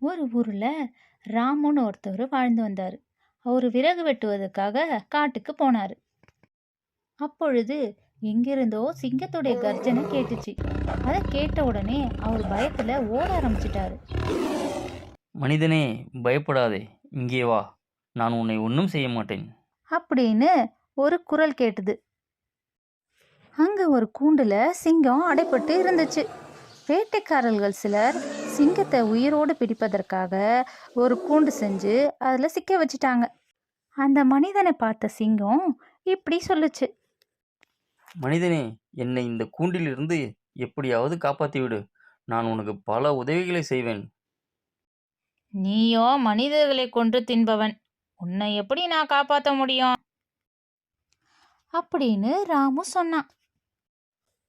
ஒரு ஊர்ல ராமுன்னு ஒருத்தவர் வாழ்ந்து வந்தார். அவர் விறகு வெட்டுவதற்காக காட்டுக்கு போனார். அப்பொழுது எங்கிருந்தோ சிங்கத்துடைய கர்ஜனை கேட்டுச்சு. அதை கேட்ட உடனே அவர் பயத்துல ஓட ஆரம்பிச்சிட்டாரு. மனிதனே பயப்படாதே. இங்கே வா. நான் உன்னை ஒன்றும் செய்ய மாட்டேன். அப்படின்னு ஒரு குரல் கேட்டது. அங்க ஒரு கூண்டுல சிங்கம் அடைப்பட்டு இருந்துச்சு. வேட்டைக்காரர்கள் சிலர் சிங்கத்தை உயிரோடு பிடிப்பதற்காக ஒரு கூண்டு செஞ்சு அதில் சிக்க வச்சிட்டாங்க. அந்த மனிதனை பார்த்த சிங்கம் இப்படி சொல்லுச்சு. மனிதனே என்னை இந்த கூண்டிலிருந்து எப்படியாவது காப்பாற்றி விடு நான் உனக்கு பல உதவிகளை செய்வேன். நீயோ மனிதர்களை கொன்று தின்பவன். உன்னை எப்படி நான் காப்பாற்ற முடியும்? அப்படின்னு ராமு சொன்னான்.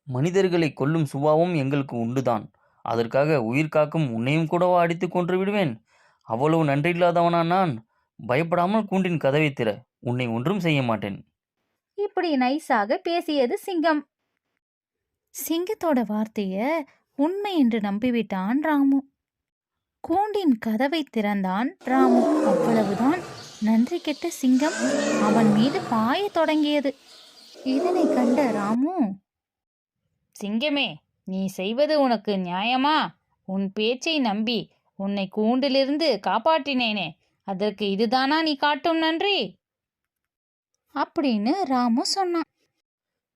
மனிதர்களை கொல்லும் சுபாவம் எங்களுக்கு உண்டுதான். அதற்காக உயிர் காக்கும் உன்னையும் கூடவா அடித்து கொன்று விடுவேன்? அவ்வளவு நன்றியில்லாதவனா நான்? பயப்படாமல் கூண்டின் கதவை திற உன்னை ஒன்றும் செய்ய மாட்டேன். இப்படி நைஸாக பேசியது சிங்கம். சிங்கத்தோட வார்த்தைய உண்மை என்று நம்பிவிட்டான் ராமு. கூண்டின் கதவை திறந்தான் ராமு. அவ்வளவுதான். நன்றி கெட்ட சிங்கம். அவன் மீது பாய தொடங்கியது. இதனை கண்ட ராமு சிங்கமே நீ செய்வது உனக்கு நியாயமா? உன் பேச்சை நம்பி உன்னை கூண்டிலிருந்து காப்பாற்றினேனே. அதற்கு இதுதானா நீ காட்டும் நன்றி? அப்படின்னு ராமு சொன்னான்.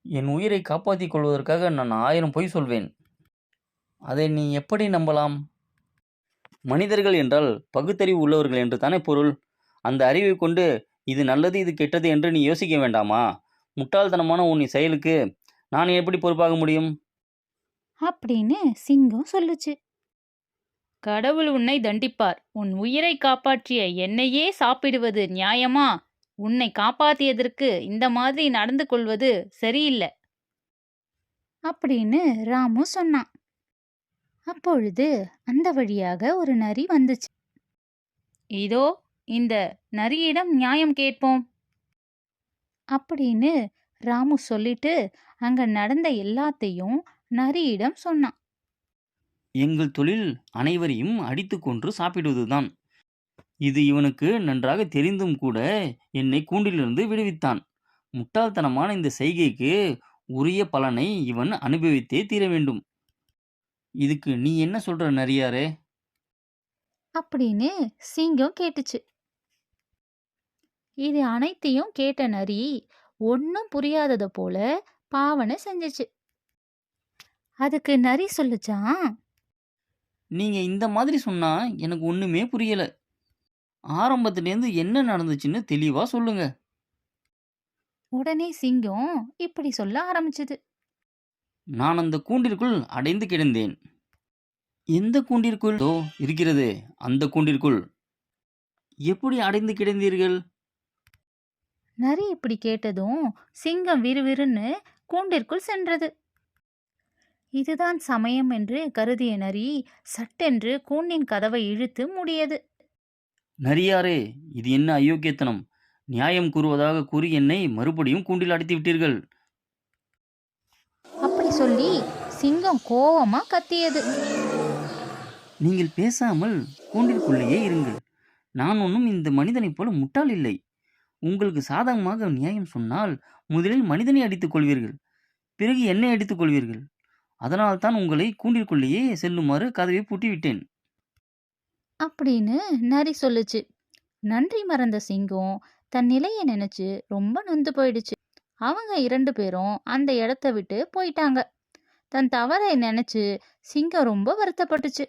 என் உயிரை காப்பாற்றிக் கொள்வதற்காக நான் ஆயிரம் பொய் சொல்வேன். அதை நீ எப்படி நம்பலாம்? மனிதர்கள் என்றால் பகுத்தறிவு உள்ளவர்கள் என்று தானே பொருள். அந்த அறிவை கொண்டு இது நல்லது இது கெட்டது என்று நீ யோசிக்க வேண்டாமா? முட்டாள்தனமான உன் செயலுக்கு நான் எப்படி பொறுப்பாக முடியும்? அப்படின்னு சிங்கம் சொல்லுச்சு. கடவுள் உன்னை தண்டிப்பார். உன் உயிரை காப்பாற்றிய என்னையே சாப்பிடுவது நியாயமா? உன்னை காப்பாத்தியதற்கு இந்த மாதிரி நடந்து கொள்வது சரியில்லை. அப்படின்னு ராமு சொன்னான். அப்பொழுது அந்த வழியாக ஒரு நரி வந்துச்சு. இதோ இந்த நரியிடம் நியாயம் கேட்போம். அப்படின்னு ராமு சொல்லிட்டு அங்க நடந்த எல்லாத்தையும் நரியிடம் சொன்னான். எங்கள் தொழில் அனைவரையும் அடித்து கொன்று சாப்பிடுவதுதான். இது இவனுக்கு நன்றாக தெரிந்தும் கூட என்னை கூண்டிலிருந்து விடுவித்தான். முட்டாள்தனமான இந்த செய்கைக்கு உரிய பலனை இவன் அனுபவித்தே தீர வேண்டும். இதுக்கு நீ என்ன சொல்ற நரியாரே? அப்படின்னு சிங்கம் கேட்டுச்சு. இது அனைத்தையும் கேட்ட நரி ஒன்றும் புரியாதத போல பாவனை செஞ்சுச்சு. அதுக்கு நரி சொல்லுச்சான் நீங்க இந்த மாதிரி சொன்னா எனக்கு ஒண்ணுமே புரியல. ஆரம்பத்திலேருந்து என்ன நடந்துச்சுன்னு தெளிவா சொல்லுங்க. உடனே சிங்கம் இப்படி சொல்ல ஆரம்பிச்சது. நான் அந்த கூண்டிற்குள் அடைந்து கிடந்தேன். எந்த கூண்டிற்குள்? தோ இருக்கிறது. அந்த கூண்டிற்குள். எப்படி அடைந்து கிடந்தீர்கள்? நரி இப்படி கேட்டதும் சிங்கம் விறுவிறுன்னு கூண்டிற்குள் சென்றது. இதுதான் சமயம் என்று கருதிய நரி சட்டென்று கூண்டின் கதவை இழுத்து மூடியது. நரியாரே இது என்ன அயோக்கியத்தனம்? நியாயம் கூறுவதாக கூறி என்னை மறுபடியும் கூண்டில் அடைத்து விட்டீர்கள். அப்படி சொல்லி சிங்கம் கோவமா கத்தியது. நீங்கள் பேசாமல் கூண்டிற்குள்ளேயே இருங்கள். நான் ஒன்றும் இந்த மனிதனைப் போல முட்டாள் இல்லை. உங்களுக்கு சாதகமாக நியாயம் சொன்னால் முதலில் மனிதனை அடித்துக் கொள்வீர்கள். பிறகு என்னை அடித்துக் கொள்வீர்கள்? அதனால்தான் உங்களை கூண்டிற்குள்ளேயே செல்லுமாறு கதவை பூட்டி விட்டேன் அப்படின்னு நரி சொல்லுச்சு. நன்றி மறந்த சிங்கம் தன் நிலையை நினைச்சு ரொம்ப நொந்து போயிடுச்சு. அவங்க இரண்டு பேரும் அந்த இடத்த விட்டு போயிட்டாங்க. தன் தவறை நினைச்சு சிங்கம் ரொம்ப வருத்தப்பட்டுச்சு.